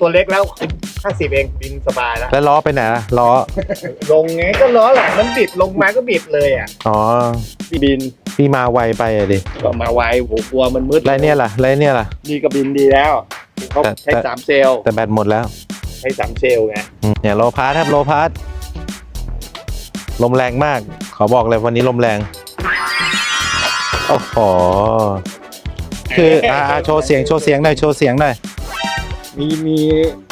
ตัวเล็กแล้วห้าสิบเองบินสบายแล้ว แล้วล้อไปไหนอะล้อ ลงไงก็ล้อหลังมันบิดลงมาก็บิดเลยอะอ๋อ บินพี่มาไวไปอะดิก็มาไวโหกลัวมันมืดไรเนี่ยล่ะไรเนี่ยล่ะ นี่ก็บินดีแล้วเขาแต่ใช้แต่สามเซลล์แต่แบตหมดแล้วใช้สามเซลล์ไงอืมเนี่ยโลพาร์ทครับโลพาร์ทลมแรงมาก ขอบอกเลยวันนี้ลมแรง โอ้โห คืออ่าอ่าโชว์เสียงโชว์เสียงหน่อยโชว์เสียงหน่อย มีมี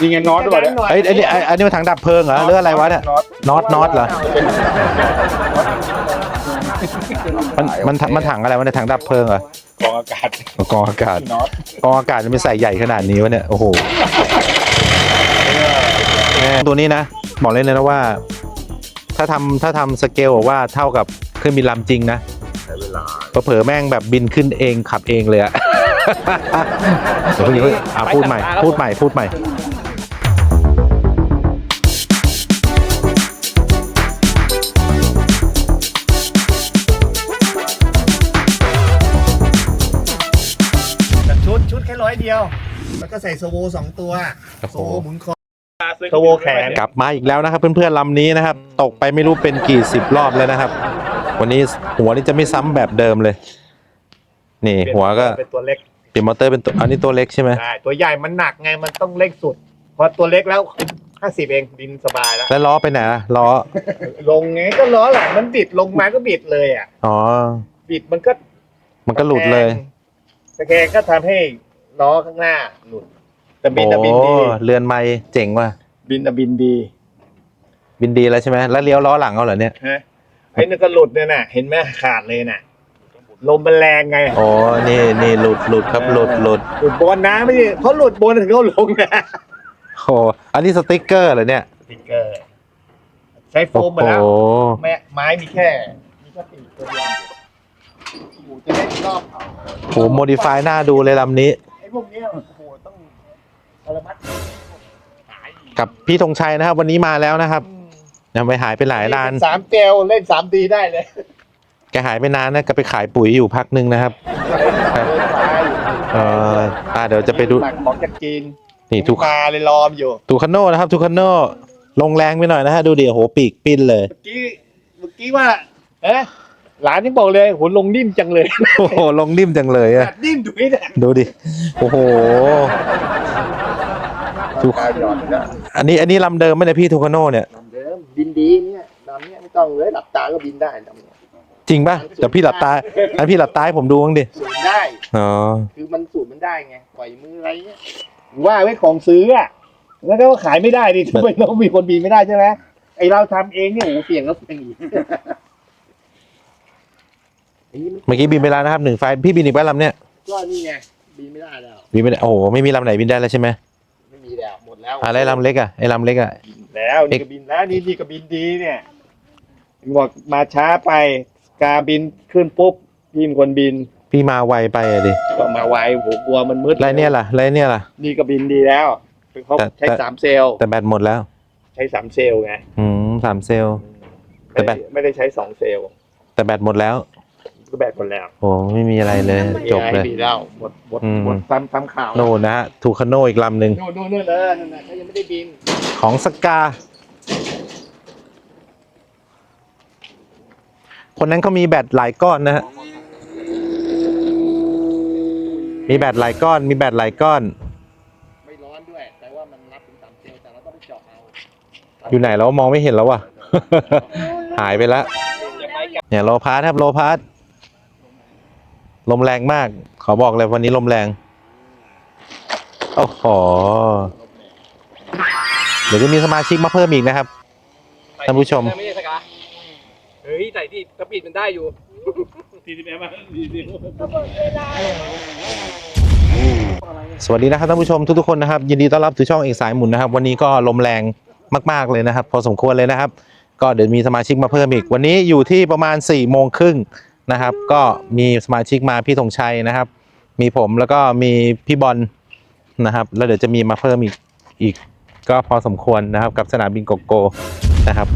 มีเงินน็อตด้วยเนี่ยเอ้ยอันนี้อันนี้มันถังดับเพลิงเหรอหรืออะไรวะเนี่ยน็อตน็อตเหรอมันมันถังมันถังอะไรวะเนี่ยถังดับเพลิงเหรอกองอากาศกองอากาศน็อตกองอากาศจะไม่ใส่ใหญ่ขนาดนี้วะเนี่ยโอ้โหแม่งตัวนี้นะบอกเลยนะว่า ถ้าทำถ้าทำสเกลบอกว่าเท่ากับเครื่องบินลำจริงนะใช้เวลาเผลอๆแม่งแบบบินขึ้นเองขับเองเลยอะ เดี๋ยวเพิ่งเดี๋ยวเพิ่งอะพูดใหม่ พูดใหม่ พูดใหม่แต่ชุดชุดแค่ร้อยเดียว แล้วก็ใส่โซโวสองตัวโอ้โหโซโวหมุนคอโซโวแขนกลับมาอีกแล้วนะครับ เพื่อนๆลำนี้นะครับ ตกไปไม่รู้เป็นกี่สิบรอบแล้วนะครับ วันนี้หัวนี่จะไม่ซ้ำแบบเดิมเลย นี่หัวก็ เป็นตัวเล็ก เปลี่ยนมอเตอร์เป็นตัวอันนี้ตัวเล็กใช่ไหมใช่ตัวใหญ่มันหนักไงมันต้องเล็กสุดเพราะตัวเล็กแล้วห้าสิบเองบินสบายแล้ว แล้วล้อไปไหนอะล้อลงไงก็ล้อหลังมันบิดลงมาก็บิดเลยอะ อ๋อ บิดมันก็มันก็หลุดเลยตะแคงก็ทำให้ล้อข้างหน้าหลุด แต่บินโอ้อะบินดีเรือนไม้เจ๋งว่ะบินอะบินดีบินดีแล้วใช่ไหมแล้วเลี้ยวล้อหลังเอาเหรอเนี่ยฮะไอ้นี่ก็หลุดเนี่ยน่ะ เห็นไหมขาดเลยน่ะ ลมมันแรงไงโอ้นี่นี่หลุดหลุดครับหลุดหลุดหลุดบนนะไม่ใช่เขาหลุดบนถึงเขาลงนะโอ้อันนี้สติ๊กเกอร์เหรอเนี่ยสติ๊กเกอร์ ใช้โฟโอ้มมาแล้วโหแม่ไม้มีแค่มีแค่ปีกตัวเดียวโอ้โหจะได้รอบเอาโหโมดิฟายหน้าดูเลยลำนี้ไอ้พวกเนี้ยโอ้โหต้องปรมัดหายอีกกับพี่ธงชัยนะครับ วันนี้มาแล้วนะครับยังไปหายไปหลายนานสามเจลเล่นสามดีได้เลย แกหายไปนานนะแก็ไปขายปุ๋ยอยู่พักหนึ่งนะครับเดินสายเอออ่าเดี๋ยวจะไปดู หมักของจากจีนนี่ทุก มาเลยรอมอยู่ ทูคาโน่นะครับทูคาโน่ลงแรงไปหน่อยนะฮะดูดิโหปีกปิ้นเลย เมื่อกี้ เมื่อกี้ว่า เอ๊ะหลานยังบอกเลยโหลงนิ่มจังเลย โอ้โห ลงนิ่มจังเลยอะแบบนิ่มดูนี่แหละดูดิ โอ้โห ทุกหยอดนะอันนี้อันนี้ลำเดิมไหมเนี่ยพี่ทูคาโน่เนี่ย ลำเดิมบินดีเนี่ยลำเนี้ยไม่ต้องเลยหลับตาก็บินได้ลำเนี้ย จริงป่ะแต่พี่หลับตาอันพี่หลับตาให้ผมดูบ้างดิสูงได้ อ๋อคือมันสูตรมันได้ไงปล่อยมืออะไรเงี้ยว่าไว้ของซื้ออะแล้วก็ว่าขายไม่ได้ดิทำไมเรามีคนบินไม่ได้ใช่ไหมไอเราทำเองเนี่ยโอ้โหเสี่ยงแล้วเสี่ยงอีกนี่มันเมื่อกี้บินไปแล้วนะครับหนึ่งไฟล์พี่บินอีกป่ะลำเนี่ยก็นี่ไงบินไม่ได้แล้ว บินไม่ได้โอ้โหไม่มีลำไหนบินได้แล้วใช่ไหมไม่มีแล้วหมดแล้วอะไรลำเล็กอะไอ้ลำเล็กอะ แล้วนี่ก็บินแล้วนี่นี่ก็บินดีเนี่ยบอกมาช้าไป กาบินขึ้นปุ๊บพี่เป็นคนบินพี่มาไวไปอะดิก็มาไวโหกลัวมันมืดไรเนี่ยล่ะไรเนี่ยล่ะ นี่ก็บินดีแล้วเขาแต่ใช้แต่สามเซลล์แต่แบตหมดแล้ว ใช้สามเซลล์ไงอืมสามเซลล์แต่ไม่แบได้ตไม่ได้ใช้สองเซลล์ แต่แบตหมดแล้วก็แบตหมดแล้วโอ้ไม่มีอะไรเลย จบเลยมีแล้วหมดหมดอืมหมดซ้ำซ้ำข่าวโน่นนะฮะทูคาโน่อีกลำหนึ่งโน่นโน่นโน่นเลยนั่นน่ะเขายังไม่ได้บินของสกา คนนั้นเขามีแบตหลายก้อนนะฮะ มีแบตหลายก้อน มีแบตหลายก้อน ไม่ร้อนด้วย แต่ว่ามันรับถึงสามเซลล์แต่เราต้องไปเจาะเอาอยู่ไหนแล้วมองไม่เห็นแล้วว่ะ หายไปแล้วเนี่ยโลพาร์ทครับโลพาร์ทลมแรงมาก ขอบอกเลยวันนี้ลมแรง โอ้โห เดี๋ยวจะมีสมาชิกมาเพิ่มอีกนะครับท่านผู้ชม ไม่ใช่สกา เฮ้ยใส่ที่กระปิดมันได้อยู่สวัสดีนะครับท่านผู้ชมทุกๆคนนะครับ ยินดีต้อนรับสู่ช่องเอกสายหมุนนะครับ วันนี้ก็ลมแรงมากๆเลยนะครับ พอสมควรเลยนะครับ ก็เดี๋ยวมีสมาชิกมาเพิ่มอีก วันนี้อยู่ที่ประมาณ4ี่โมงครึ่งนะครับ ก็มีสมาชิกมาพี่ธงชัยนะครับ มีผมแล้วก็มีพี่บอลนะครับ แล้วเดี๋ยวจะมีมาเพิ่มอีกอีก ก็พอสมควรนะครับกับสนามบินโกโก้นะครับ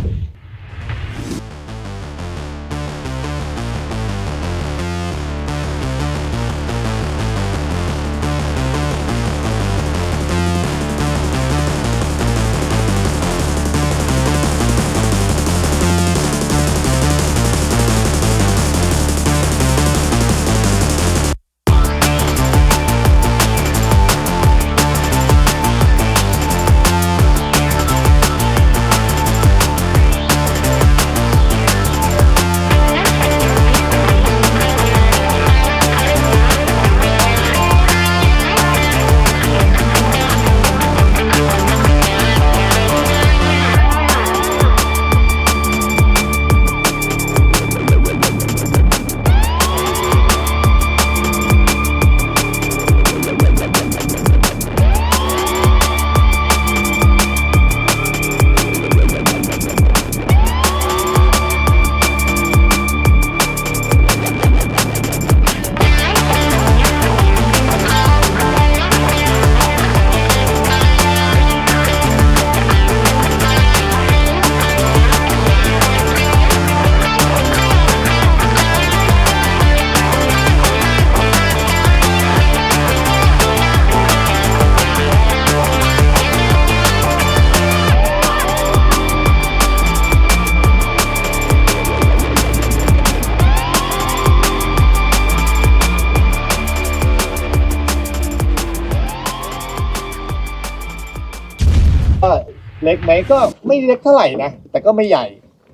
ล็กไหมก็ไม่เล็กเท่าไหร่นะ แต่ก็ไม่ใหญ่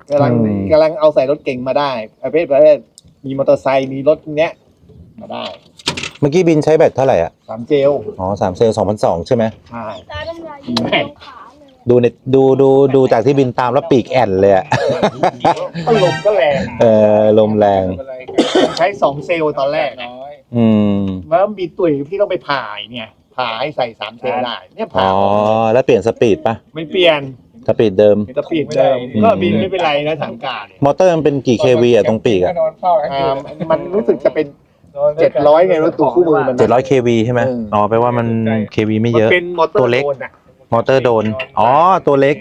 กำลังอืม กำลังเอาใส่รถเก่งมาได้ประเภทประเภทมีมอเตอร์ไซค์มีรถเนี้ยมาได้เมื่อกี้บินใช้แบตเท่าไหร่อะ สามเจลอ๋อสามเซลล์สองพันสองใช่ไหม ใช่ตาน้ำลายยืนตรงขาเลยดูในดูดูดูจากที่บินตามแล้วปีกแอนเลยอะ ก็ลมก็แรงเออลมแรง ใช้สองเซลล์ตอนแรกนะอืม แล้วมีตุ๋ยที่ต้องไปผ่าเนี่ย ผ่าให้ใส่สามเซลล์ได้ เนี่ยผ่าอ๋อ แล้วเปลี่ยนสปีดปะไม่เปลี่ยนสปีดเดิม สปีดเดิมอืมก็บินไม่เป็นไรนะถังการเนี่ยมอเตอร์มันเป็นกี่ kV อะตรงปีกอะนอนเฝ้าทั้งอ่าคืนมันรู้สึกจะเป็นเจ็ดร้อยไงรถตัวคู่มือมันเจ็ดร้อย kV ใช่ไหมเอออ๋ อ๋อแปลว่ามัน kV ไม่เยอะมันเป็นมอเตอร์ตัวเล็ก โดนอะมอเตอร์โดน อ๋อ ตัวเล็ก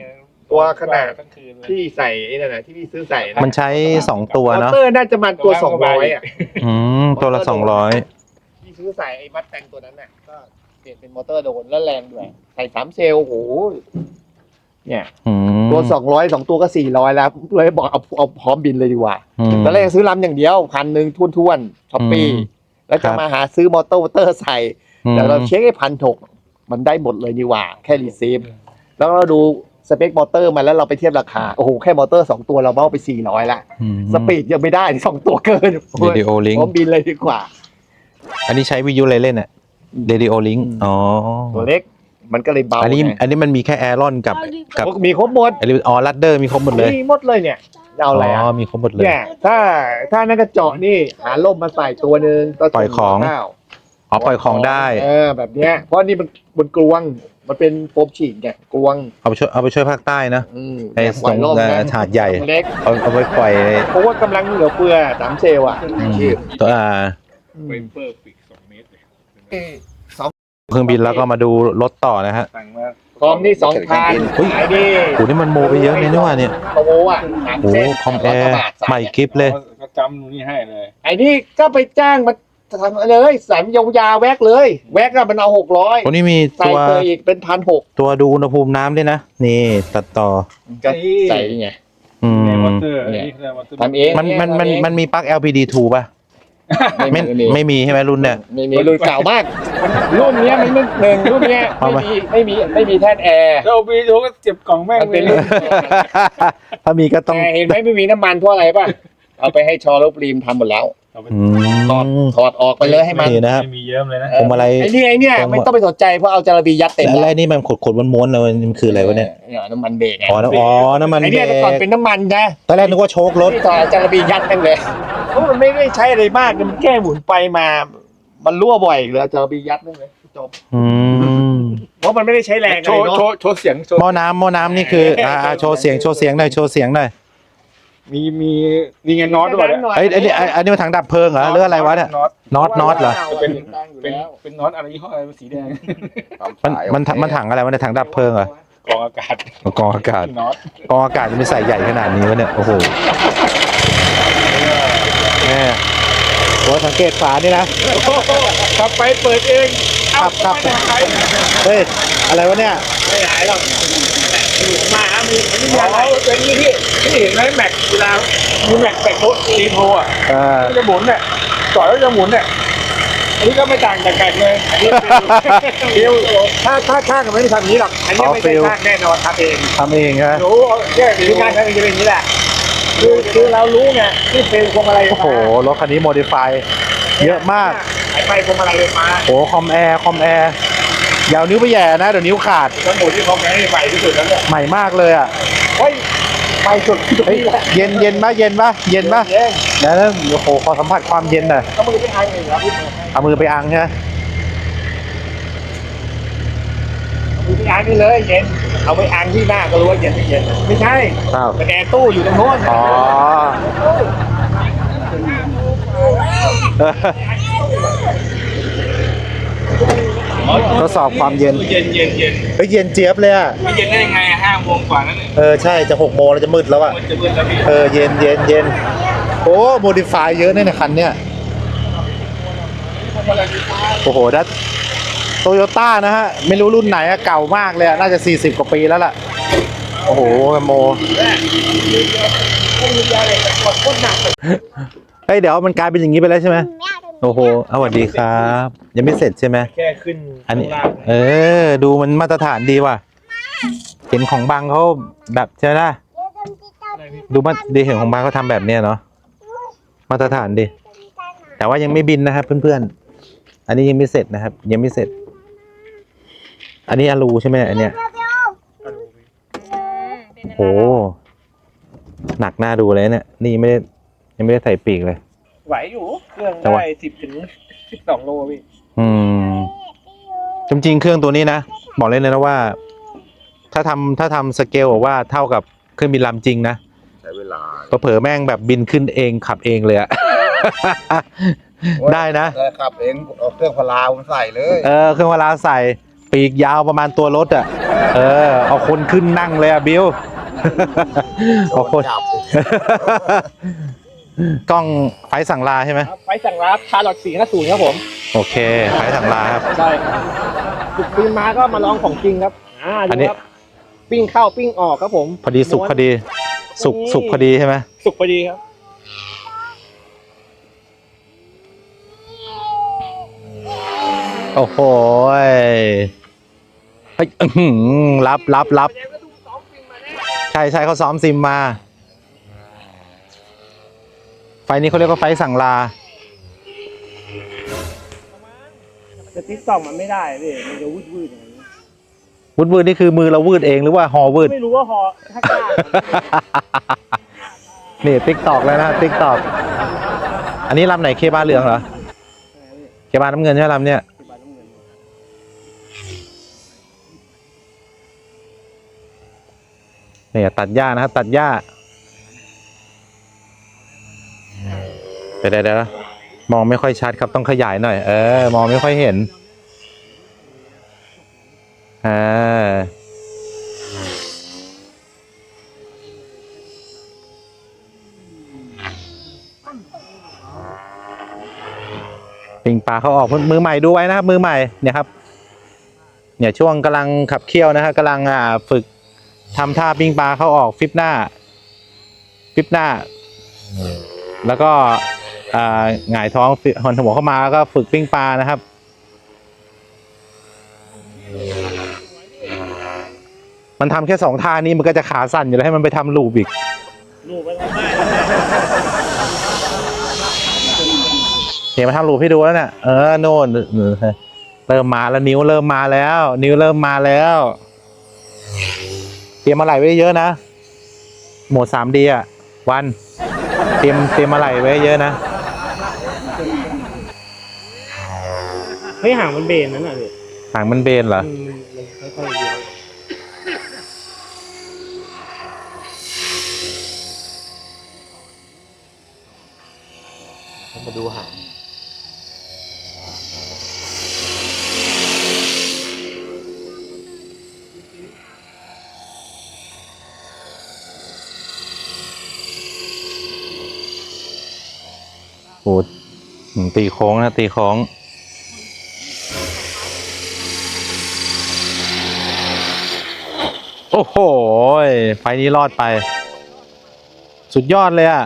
ตัวขนาดทั้งคืนเลยที่ใส่ไอ้นั่นนะที่พี่ซื้อใส่นะมันใช้สองตัวมอเนาะ เตอร์น่าจะมันตัวสองร้อยอะอืม ตัวละสองร้อยพี่ซื้อใส่ไอ้มัดแตงตัวนั้นน่ะก็เป ลี่ยนเป็นมอเตอร์โดนแล้วแรงด้วยใส่สามเซลล์โอ้โหเนี่ย อืมตัวสองร้อยสองตัวก็สี่ร้อยแล้วเลยบอกเอาเอาพร้อมบินเลยดีกว่าอืมตอนแรกซื้อลำอย่างเดียวพันหนึ่งทุ่นๆช้อปปี้อืมแล้วครัจะบ มาหาซื้อมอเตอร์มอเตอร์ใส่อืมแต่เราเช็คให้พันหกมันได้หมดเลยดีกว่า แค่รีซีฟแล้วเราดูสเปคมอเตอร์มาแล้วเราไปเทียบราคา โอ้โห แค่มอเตอร์สองตัวเราเบ้าไปสี่ร้อยละ อืม สปีดยังไม่ได้สองตัวเกินเรดิโอลิงพร้อมบินเลยดีกว่า อันนี้ใช้วิทยุอะไรเล่นอะ เรดิโอลิงอ๋อตัวเล็ก มันก็เลยเบาอันนี้ไงอันนี้มันมีแค่แอรอนกับกับมีครบหมดอันนี้อ๋อลัดเดอร์มีครบหมดเลยมีหมดเลยเนี่ยจะเอาอะไรอะมีครบหมดเลยเนี่ยถ้าถ้านั่นก็เจาะนี่หาล่มมาใส่ตัวหนึ่งตัวปล่อยของข้าวอ๋อปล่อยของได้เออแบบเนี้ยเพราะนี่มันบนกลวงมันเป็นโฟมฉีดไงกลวงเอาไปช่วยเอาไปช่วยภาคใต้นะอืมไอ้ปล่อยล่มตรงนะหาดใหญ่เล็กเอาเอาไปปล่อยเพราะว่ากำลังเหลือเฟือสามเซลล์อะอืมตัวอ่า เลยเครื่องบินแล้วก็มาดูรถต่อนะฮะสั่งมาคอมนี่สองพันเฮ้ยไอ้นี่โหนี่มันโมไปเยอะเลยนี่ว่าเนี่ยโโมอะสามโอ้เส้นคอมแอร์ร้ยกว่าบาทสาใหม่กิฟเลยก็จำนี่ให้เลย ไอ้นี่ก็ไปจ้างมาทำเลยสามยาวๆแวกเลย แวกอะมันเอาหกร้อยวันนี้มีใส่ตัวเตยอีกเป็นพันหกตัวดูอุณหภูมิน้ำด้วยนะ นี่ตัดต่อก็ใส่ไงอืมในมอเตอร์เนี่ยนี่คือมอเตอร์ทำเองมันมันมันมันมีปลั๊ก LPD2 ป่ะ ไม่ไม่ไม่มีใช่ไหมรุ่นเนี่ย ไม่มีรุ่นเก่ามาก รุ่นเนี้ยมันรุ่นหนึ่งรุ่นเนี้ยเอาไม่มามีไม่มีไม่มีแท่นแอร์ เราไปดูก็เจ็บกล่องแม่งมันเลเป็นยรุ่นถ้ามีก็ต้องแต่เห็นไหมไม่มีน้ำมันเพราะอะไรป่ะ เอาไปให้ชอลบรีมทำหมดแล้วอืถอดมถอดออกไปเลยให้มันนี่นะครับ ไม่มีเยิ้มเลยนะ ผมอะไร ไอ้นี่ไอ้เนี่ยผม ไม่ต้องไปสนใจเพราะเอาจาระบียัดเต็มอะไรนี่มันขดขดๆม้วนๆเลยมันคืออะไรวะเนี่ยเนี่ยน้ำมันเบรกไงอ๋อน้ำอ๋อน้ำมันไอ้เบรเนี่ยแต่ก่อนกเป็นน้ำมันนะตอนแรกนึกว่าโชครถที่ถอดเอาจาระบียัดนั่นเลย เพราะมันไม่ได้ใช้อะไรมากมันแค่หมุนไปมา มันรั่วบ่อยเหลือจาระบียัดนั่นเลยจบอืมเพราะมันไม่ได้ใช้แรงโชอะไรว์เนาะโชว์โชว์เสียงโชว์หม้อน้ำหม้อน้ำนี่คืออ่าอ่าโชว์เสียงโชว์เสียงหน่อยโชว์เสียงหน่อยมีมีนี่ไงน็อตด้วยเนี่ยเอ้ยอันนี้อันอันนี้มันถังดับเพลิงเหรอหรืออะไรวะเนี่ยน็อต น็อตน็อตเหรอเป็นเป็เป็นนเป็นน็อตอะไรยี่ห้ออะไรสีแดงมันมันมันถังอะไรวะเนี่ยถังดับเพลิงเหรอกรองอากาศกองอากาศ น็อตกองอากาศจะไม่ใส่ใหญ่ขนาดนี้วะเนี่ยโอ้โห แม่โอ้สังเกตฝานี่นะ ขับไปเปิดเองครับครับ เฮ้ย อะไรวะเนี่ย ไม่หายหรอกมาฮะมีมันไม่มีอ๋อะไรอเป็นนี่ที่ที่เห็นไหมแม็กเวลามีแม็กแม็กโทรีโทอะเออมันจะหมุนเนี่ยต่อยแล้วจะหมุนเนี่ยอันนี้ก็ไม่ต่างจากแม็กเลยอันนี้เป็นฟิวถ้าถ้าช่างมันไม่ได้ทำอย่างนี้หรอก อันนี้ไม่ใช่ช่างแน่นอนทำเองทำเองฮะหนูเอาแค่ฟิที่วช่างทำเองจะเป็นอย่างนี้แหละ คือคือเรารู้ไงที่เป็นพวงมาลัยไฟโอ้โหฟ้ารถคันนี้โมดิฟายเยอะมากไอ้ไฟพวงมาลัยไฟฟ้าโอ้คอมแอร์คอมแอร์อยาวนิ้วไปแย่นะเดี๋ยวนิ้วขาดทั้งหมดที่เขาแข่งให้ใหม่ที่สุดแล้วเนี่ยใหม่มากเลยอะเฮ้ยไฟสุดที่ตรงเฮ้ยนี้แหละเย็นเย็นปะเย็นปะเย็นปะเย็นเดี๋ยวนะโอ้โหขอสัมผัสความเย็นหน่อยก็มือไม่อายเลยครับพี่เอามือไปอังใช่ไหม มือไม่อายนี่เลยเย็น เอาไปอังที่หน้าก็รู้ว่าเย็นไม่เย็น ไม่ใช่อ้าว เป็นแอร์ตู้อยู่ตรงโน้นอ๋อ ทดสอบความเย็น เย็นเย็นเย็นเฮ้ยเย็นเจี๊ยบเลยอะ ไม่เย็นได้ยังไงอะห้าโมงกว่านั่นเนี่ยเออ ใช่จะหกโมงแล้วจะมืดแล้วอะ มันจะมืดแล้วพี่เออ เย็นเย็นเย็นโอ้โมดิฟายเยอะเนี่ยในคันเนี้ยโอ้โหดัต โตโยต้านะฮะ ไม่รู้รุ่นไหนอะเก่ามากเลยอะน่าจะ 40 กว่าปีแล้วล่ะ โอ้โหโมเฮ้ยเดี๋ยวมันกลายเป็นอย่างนี้ไปแล้วใช่ไหมโอ้โหเอาสวัสดีครับ ยังไม่เสร็จใช่ไหมแค่ขึ้นอันนี้ เออ ดูมันมาตรฐานดีว่ะห็นของบางเขาแบบใช่ไหมดูมาดีเห็นของบางเขาทำแบบเนี้ยเนาะมาตรฐานดิแต่ว่ายังไม่บินนะครับเพื่อนๆอันนี้ยังไม่เสร็จนะครับ ยังไม่เสร็จ อันนี้อารูใช่ไหมอันเนี้ยโหหนักหน้าดูเลยเนี่ย นี่ยังไม่ได้ยังไม่ได้ใส่ปีกเลย ไหวอยู่เครื่องแต่ว่าได้สิบถึงสิบสองโลพี่อืมจริงๆเครื่องตัวนี้นะบอกเลยนะว่า ถ้าทำถ้าทำสเกลว่าเท่ากับเครื่องบินลำจริงนะใช้เวลาเผลอๆแม่งแบบบินขึ้นเองขับเองเลยอะได้นะได้ขับเองเอาเครื่องพลาผมใส่เลย เออเครื่องเวลาใส่ ปีกยาวประมาณตัวรถอะ เออ เอาคนขึ้นนั่งเลยอะบิวเอาคนจับกล้องไฟสั่งลาใช่ไหม ครับไฟสั่งรับชาร์ลอตสี่ห้าศูนย์ครับผม โอเค ไฟสั่งลาครับ ใช่ครับฝึกปืนมาก็มาลองของจริงครับ อ่าอันดูนี้ครับปิ้งเข้าปิ้งออกครับผมพอดีสุกพอดี สุกสุกพอดีใช่ไหม สุกพอดีครับ โอ้โหยเฮ้ยอื้อหือรับรับรับใช่ใช่เขาซ้อมซิมมา ไฟนี้เขาเรียกว่าไฟสั่งลา แต่ติ๊กต็อกมันไม่ได้พี่มันจะวืดวืดๆอย่างนี้วืดวืดนี่คือมือเราวืดเองหรือว่าหอวืด ไม่รู้ว่าพอถ้ากล้านี่ติ๊กตอกแล้วนะติ๊กตอก อันนี้ลำไหนเคบาเหลืองเหรอ เคบาน้ำเงินใช่ไหมลำเนี่ย เนี่ยตัดหญ้านะครับ ตัดหญ้าเดี๋ยวเดี๋ยวเดี๋ยวมองไม่ค่อยชัดครับต้องขยายหน่อย เออ มองไม่ค่อยเห็นอ่าปิงปลาเขาออกมือใหม่ดูไว้นะครับ มือใหม่เนี่ยครับ เนี่ยช่วงกำลังขับเคี่ยวนะครับกำลังอ่าฝึก ทำท่าปิ้งปลาเข้าออกฟิปหน้า ฟิปหน้า แล้วก็หงายท้องหอนหัวเข้ามาแล้วก็ฝึกปิ้งปลานะครับ มันทำแค่สองท่านี้มันก็จะขาสั่นอยู่แล้วให้มันไปทำลูปอีกลูกไปแล้เดี๋ยวมาทำลูปให้ดูแล้วเนี่ยเออโน่นเริ่มมาแล้วนิ้วเริ่มมาแล้ว นิ้วเริ่มมาแล้ว ตรียมอะไรไว้เยอะนะ โหมดสามดีอะ วัน เตรียมเตรียมอะไรไว้เยอะนะ เฮ้ยห่างมันเบนนั่นน่ะพี่หางมันเบนเหรอ อืมมันค่อยๆเลี้ยวมาดูหาง โอ้อืมตีโค้งนะ ตีโค้งโอ้โหยไฟนี้รอดไป สุดยอดเลยอะ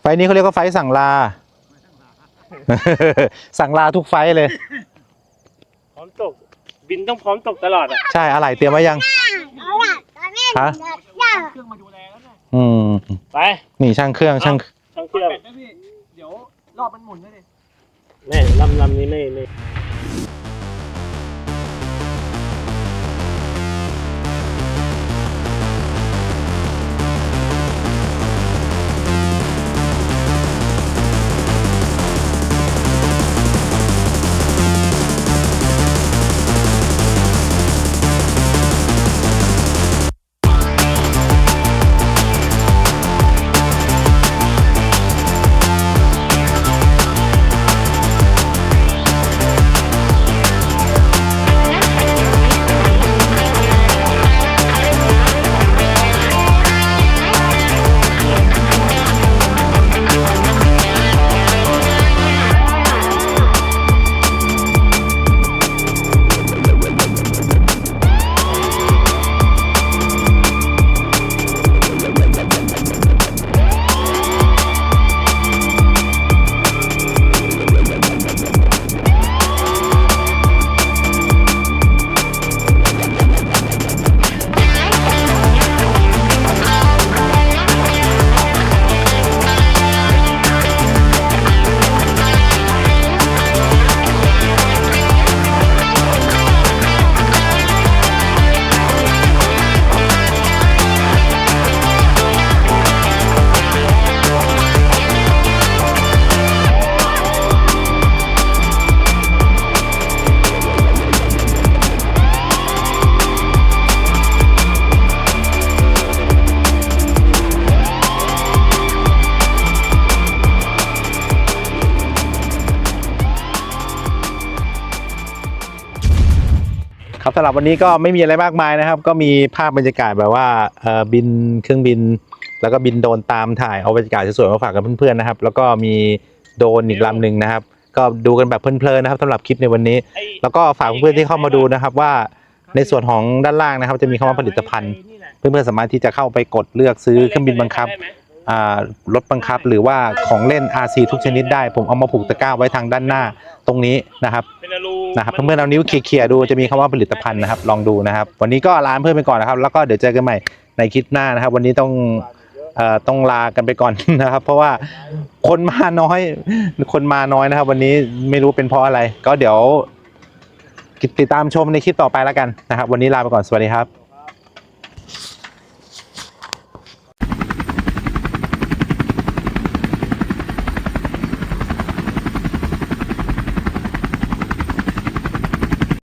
ไฟนี้เขาเรียกว่าไฟสั่งลา สั่งลาทุกไฟเลย พร้อมตก บินต้องพร้อมตกตลอดอะ ใช่ อะไรเตรียมไว้ยังฮะ เครื่องมาดูแลแล้วนะ อืมไปนี่ช่างเครื่องช่างช่างเครื่องเดี๋ยวรอบมันหมุนด้วยดิแม่ลำลำนี้ไม่ไม่ ครับสำหรับวันนี้ก็ไม่มีอะไรมากมายนะครับ ก็มีภาพบรรยากาศแบบว่าบินเครื่องบิน แล้วก็บินโดนตามถ่ายเอาบรรยากาศสวยๆมาฝากกับเพื่อนๆนะครับ แล้วก็มีโดนอีกลำหนึ่งนะครับ ก็ดูกันแบบเพลินๆนะครับสำหรับคลิปในวันนี้ แล้วก็ฝากเพื่อนๆที่เข้ามาดูนะครับว่าในส่วนของด้านล่างนะครับ จะมีคำว่าผลิตภัณฑ์ เพื่อนๆสามารถที่จะเข้าไปกดเลือกซื้อเครื่องบินบังคับ รถบังคับหรือว่าของเล่น RC ทุกชนิดได้ ผมเอามาผูกตะกร้าไว้ทางด้านหน้าตรงนี้นะครับเป็นอลูนะครับเพื่อนๆเอานิ้วเคลียร์ๆดูจะมีคำว่าผลิตภัณฑ์นะครับลองดูนะครับ วันนี้ก็ลาเพื่อนไปก่อนนะครับ แล้วก็เดี๋ยวเจอกันใหม่ในคลิปหน้านะครับ วันนี้ต้องเอ่อต้องลากันไปก่อนนะครับ เพราะว่าคนมาน้อย คนมาน้อยนะครับ วันนี้ไม่รู้เป็นเพราะอะไร ก็เดี๋ยวติดตามชมในคลิปต่อไปแล้วกันนะครับ วันนี้ลาไปก่อนสวัสดีครับ